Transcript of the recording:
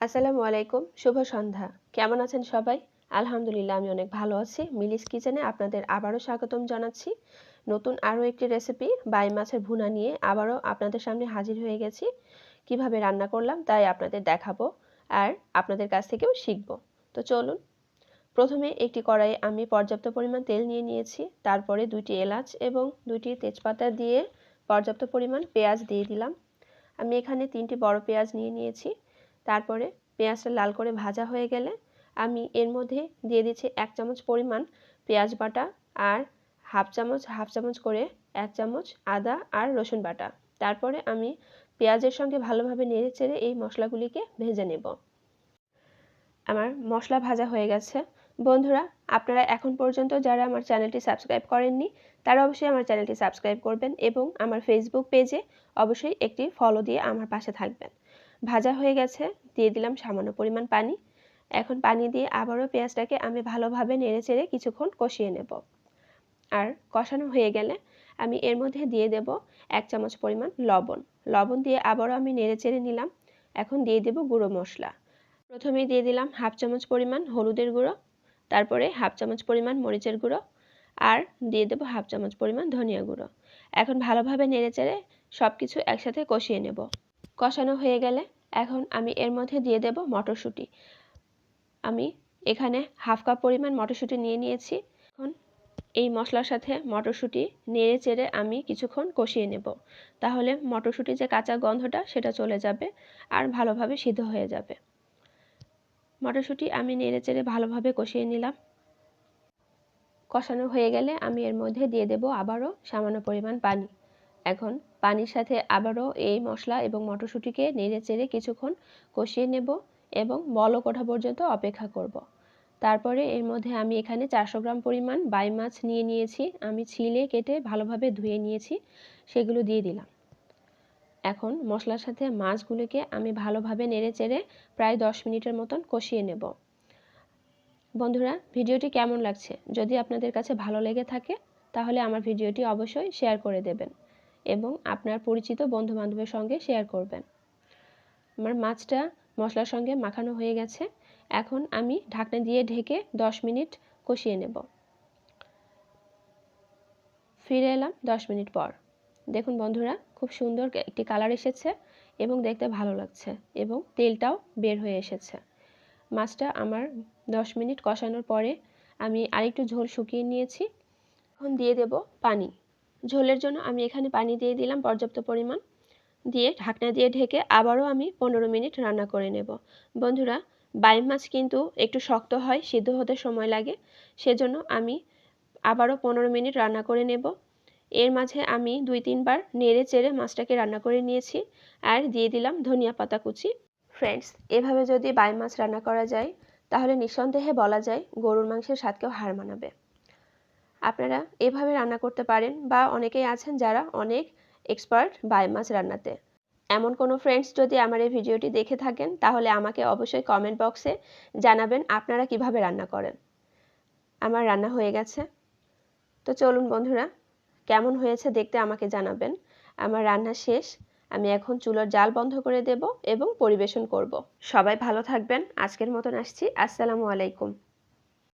আসসালামু আলাইকুম, শুভ সন্ধ্যা। কেমন আছেন সবাই? আলহামদুলিল্লাহ, আমি অনেক ভালো আছি। মিলিস কিচেনে আপনাদের আবারও স্বাগতম জানাচ্ছি। নতুন আরও একটি রেসিপি, বাই মাছের ভুনা নিয়ে আবারও আপনাদের সামনে হাজির হয়ে গেছি। কীভাবে রান্না করলাম তাই আপনাদের দেখাবো আর আপনাদের কাছ থেকেও শিখব। তো চলুন, প্রথমে একটি কড়াইয়ে আমি পর্যাপ্ত পরিমাণ তেল নিয়ে নিয়েছি। তারপরে দুইটি এলাচ এবং দুইটি তেজপাতা দিয়ে পর্যাপ্ত পরিমাণ পেঁয়াজ দিয়ে দিলাম। আমি এখানে তিনটি বড় পেঁয়াজ নিয়ে নিয়েছি। তারপরে পেঁয়াজটা লাল করে ভাজা হয়ে গেলে আমি এর মধ্যে দিয়ে দিচ্ছি এক চামচ পরিমাণ পেঁয়াজ বাটা আর হাফ চামচ হাফ চামচ করে এক চামচ আদা আর রসুন বাটা। তারপরে আমি পেঁয়াজের সঙ্গে ভালোভাবে নেড়ে চেড়ে এই মশলাগুলিকে ভেজে নেব। আমার মশলা ভাজা হয়ে গেছে। বন্ধুরা, আপনারা এখন পর্যন্ত যারা আমার চ্যানেলটি সাবস্ক্রাইব করেননি, তারা অবশ্যই আমার চ্যানেলটি সাবস্ক্রাইব করবেন এবং আমার ফেসবুক পেজে অবশ্যই একটি ফলো দিয়ে আমার পাশে থাকবেন। ভাজা হয়ে গেছে, দিয়ে দিলাম সামান্য পরিমাণ পানি। এখন পানি দিয়ে আবারও পেঁয়াজটাকে আমি ভালোভাবে নেড়ে চেড়ে কিছুক্ষণ কষিয়ে নেব। আর কষানো হয়ে গেলে আমি এর মধ্যে দিয়ে দেব এক চামচ পরিমাণ লবণ। লবণ দিয়ে আবারও আমি নেড়ে চেড়ে নিলাম। এখন দিয়ে দেব গুঁড়ো মশলা। প্রথমেই দিয়ে দিলাম হাফ চামচ পরিমাণ হলুদের গুঁড়ো, তারপরে হাফ চামচ পরিমাণ মরিচের গুঁড়ো, আর দিয়ে দেবো হাফ চামচ পরিমাণ ধনিয়া গুঁড়ো। এখন ভালোভাবে নেড়ে চেড়ে সব কিছু একসাথে কষিয়ে নেব। কষানো হয়ে গেলে এখন আমি এর মধ্যে দিয়ে দেব মটরশুঁটি। আমি এখানে হাফ কাপ পরিমাণ মটরশুঁটি নিয়ে নিয়েছি। এখন এই মশলার সাথে মটরশুঁটি নেড়ে চেড়ে আমি কিছুক্ষণ কষিয়ে নেব। তাহলে মটরশুঁটি যে কাঁচা গন্ধটা সেটা চলে যাবে আর ভালোভাবে সিদ্ধ হয়ে যাবে। মটরশুঁটি আমি নেড়ে চেড়ে ভালোভাবে কষিয়ে নিলাম। কষানো হয়ে গেলে আমি এর মধ্যে দিয়ে দেব আবারও সামান্য পরিমাণ পানি। এখন পানির সাথে আবারও এই মশলা এবং মটরশুঁটিকে নেড়ে চেড়ে কিছুক্ষণ কষিয়ে নেব এবং বলক ওঠা পর্যন্ত অপেক্ষা করব। তারপরে এর মধ্যে আমি এখানে চারশো গ্রাম পরিমাণ বাই মাছ নিয়ে নিয়েছি। আমি ছিলে কেটে ভালোভাবে ধুয়ে নিয়েছি, সেগুলো দিয়ে দিলাম। এখন মশলার সাথে মাছগুলোকে আমি ভালোভাবে নেড়ে চেড়ে প্রায় দশ মিনিটের মতন কষিয়ে নেব। বন্ধুরা, ভিডিওটি কেমন লাগছে? যদি আপনাদের কাছে ভালো লেগে থাকে, তাহলে আমার ভিডিওটি অবশ্যই শেয়ার করে দেবেন। এবং আপনার পরিচিত বন্ধু বান্ধবের সঙ্গে শেয়ার করবেন। আমার মাছটা মশলার সঙ্গে মাখানো হয়ে গেছে। এখন আমি ঢাকনা দিয়ে ঢেকে দশ মিনিট কষিয়ে নেব। ফিরে এলাম দশ মিনিট পর। দেখুন বন্ধুরা, খুব সুন্দর একটি কালার এসেছে এবং দেখতে ভালো লাগছে এবং তেলটাও বের হয়ে এসেছে। মাছটা আমার দশ মিনিট কষানোর পরে আমি আরেকটু ঝোল শুকিয়ে নিয়েছি। এখন দিয়ে দেব পানি। ঝোলের জন্য আমি এখানে পানি দিয়ে দিলাম পর্যাপ্ত পরিমাণ। দিয়ে ঢাকনা দিয়ে ঢেকে আবারও আমি পনেরো মিনিট রান্না করে নেব। বন্ধুরা, বাইম মাছ কিন্তু একটু শক্ত হয়, সিদ্ধ হতে সময় লাগে। সেজন্য আমি আবারও পনেরো মিনিট রান্না করে নেব। এর মাঝে আমি দুই তিনবার নেড়ে চেড়ে মাছটাকে রান্না করে নিয়েছি। আর দিয়ে দিলাম ধনিয়া পাতা কুচি। ফ্রেন্ডস, এভাবে যদি বাই মাছ রান্না করা যায়, তাহলে নিঃসন্দেহে বলা যায় গরুর মাংসের স্বাদকেও হার মানাবে। আপনারা এভাবে রান্না করতে পারেন বা অনেকেই আছেন যারা অনেক এক্সপার্ট বাই মাছ রান্নাতে। এমন কোনো ফ্রেন্ডস যদি আমার এই ভিডিওটি দেখে থাকেন, তাহলে আমাকে অবশ্যই কমেন্ট বক্সে জানাবেন আপনারা কীভাবে রান্না করেন। আমার রান্না হয়ে গেছে। তো চলুন বন্ধুরা, কেমন হয়েছে দেখতে আমাকে জানাবেন। আমার রান্না শেষ। আমি এখন চুলোর জাল বন্ধ করে দেব এবং পরিবেশন করব। সবাই ভালো থাকবেন। আজকের মতন আসছি। আসসালামু আলাইকুম।